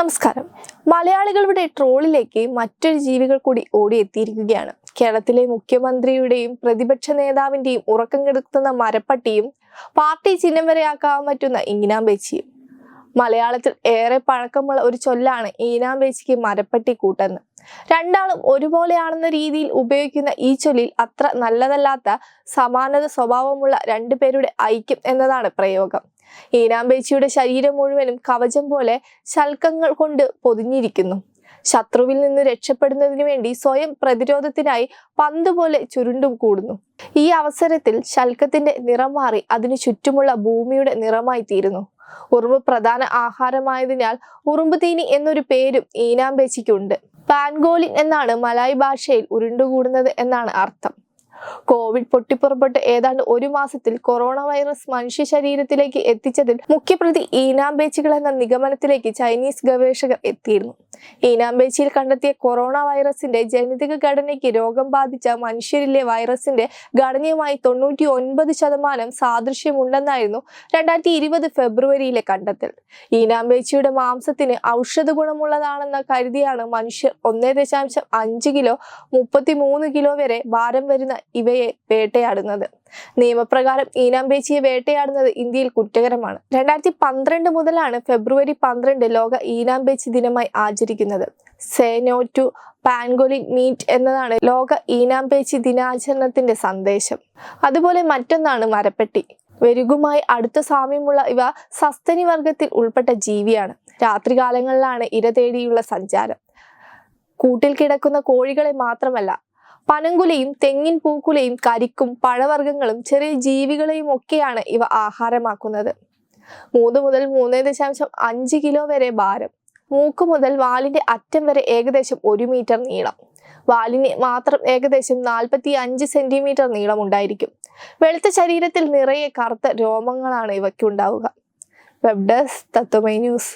നമസ്കാരം. മലയാളികളുടെ ട്രോളിലേക്ക് മറ്റൊരു ജീവികൾ കൂടി ഓടിയെത്തിയിരിക്കുകയാണ്. കേരളത്തിലെ മുഖ്യമന്ത്രിയുടെയും പ്രതിപക്ഷ നേതാവിന്റെയും ഉറക്കം കെടുത്തുന്ന മരപ്പട്ടിയും പാർട്ടി ചിഹ്നം വരെയാക്കാൻ പറ്റുന്ന ഈനാമ്പേച്ചിയും മലയാളത്തിൽ ഏറെ പഴക്കമുള്ള ഒരു ചൊല്ലാണ് ഈനാമ്പേച്ചിക്ക് മരപ്പട്ടി കൂട്ടെന്ന്. രണ്ടാളും ഒരുപോലെയാണെന്ന രീതിയിൽ ഉപയോഗിക്കുന്ന ഈ ചൊല്ലിൽ അത്ര നല്ലതല്ലാത്ത സമാനത സ്വഭാവമുള്ള രണ്ടു പേരുടെ ഐക്യം എന്നതാണ് പ്രയോഗം. ഈനാമ്പേച്ചിയുടെ ശരീരം മുഴുവനും കവചം പോലെ ശൽക്കങ്ങൾ കൊണ്ട് പൊതിഞ്ഞിരിക്കുന്നു. ശത്രുവിൽ നിന്ന് രക്ഷപ്പെടുന്നതിന് വേണ്ടി സ്വയം പ്രതിരോധത്തിനായി പന്ത് പോലെ ചുരുണ്ടും കൂടുന്നു. ഈ അവസരത്തിൽ ശൽക്കത്തിന്റെ നിറം മാറി അതിനു ചുറ്റുമുള്ള ഭൂമിയുടെ നിറമായി തീരുന്നു. ഉറുമ്പ് പ്രധാന ആഹാരമായതിനാൽ ഉറുമ്പ് തീനി എന്നൊരു പേരും ഈനാമ്പേച്ചിക്കുണ്ട് പാൻഗോലിൻ എന്നാണ് മലായ് ഭാഷയിൽ ഉരുണ്ടുകൂടുന്നത് എന്നാണ് അർത്ഥം. കോവിഡ് പൊട്ടിപ്പുറപ്പെട്ട് ഏതാണ്ട് ഒരു മാസത്തിൽ കൊറോണ വൈറസ് മനുഷ്യ ശരീരത്തിലേക്ക് എത്തിച്ചതിൽ മുഖ്യപ്രതി ഈനാം ബേച്ചുകൾ എന്ന നിഗമനത്തിലേക്ക് ചൈനീസ് ഗവേഷകർ എത്തിയിരുന്നു. ഈനാമ്പേച്ചിയിൽ കണ്ടെത്തിയ കൊറോണ വൈറസിന്റെ ജനിതക ഘടനയ്ക്ക് രോഗം ബാധിച്ച മനുഷ്യരിലെ വൈറസിന്റെ ഘടനയുമായി തൊണ്ണൂറ്റി ഒൻപത് ശതമാനം സാദൃശ്യമുണ്ടെന്നായിരുന്നു രണ്ടായിരത്തി ഇരുപത് ഫെബ്രുവരിയിലെ കണ്ടെത്തൽ. ഈനാമ്പേച്ചിയുടെ മാംസത്തിന് ഔഷധ ഗുണമുള്ളതാണെന്ന കരുതിയാണ് മനുഷ്യർ ഒന്നേ ദശാംശം അഞ്ച് കിലോ മുപ്പത്തി മൂന്ന് കിലോ വരെ ഭാരം വരുന്ന ഇവയെ വേട്ടയാടുന്നത്. നിയമപ്രകാരം ഈനാമ്പേച്ചിയെ വേട്ടയാടുന്നത് ഇന്ത്യയിൽ കുറ്റകരമാണ്. രണ്ടായിരത്തി പന്ത്രണ്ട് മുതലാണ് ഫെബ്രുവരി പന്ത്രണ്ട് ലോക ഈനാമ്പേച്ചി ദിനമായി ആചരിക്കുന്നത്. സേനോ ടു പാൻഗോലിൻ മീറ്റ് എന്നതാണ് ലോക ഈനാമ്പേച്ചി ദിനാചരണത്തിന്റെ സന്ദേശം. അതുപോലെ മറ്റൊന്നാണ് മരപ്പെട്ടി. വെരുകുമായി അടുത്ത സാമ്യമുള്ള ഇവ സസ്തനി വർഗത്തിൽ ഉൾപ്പെട്ട ജീവിയാണ്. രാത്രികാലങ്ങളിലാണ് ഇര തേടിയുള്ള സഞ്ചാരം. കൂട്ടിൽ കിടക്കുന്ന കോഴികളെ മാത്രമല്ല പനങ്കുലയും തെങ്ങിൻ പൂക്കുലയും കരിക്കും പഴവർഗങ്ങളും ചെറിയ ജീവികളെയും ഒക്കെയാണ് ഇവ ആഹാരമാക്കുന്നത്. മൂന്ന് മുതൽ മൂന്ന് ദശാംശം അഞ്ച് കിലോ വരെ ഭാരം. മൂക്ക് മുതൽ വാലിന്റെ അറ്റം വരെ ഏകദേശം ഒരു മീറ്റർ നീളം. വാലിന് മാത്രം ഏകദേശം നാൽപ്പത്തി അഞ്ച് സെന്റിമീറ്റർ നീളം ഉണ്ടായിരിക്കും. വെളുത്ത ശരീരത്തിൽ നിറയെ കറുത്ത രോമങ്ങളാണ് ഇവയ്ക്കുണ്ടാവുക വെബ് തത്വമൈ ന്യൂസ്.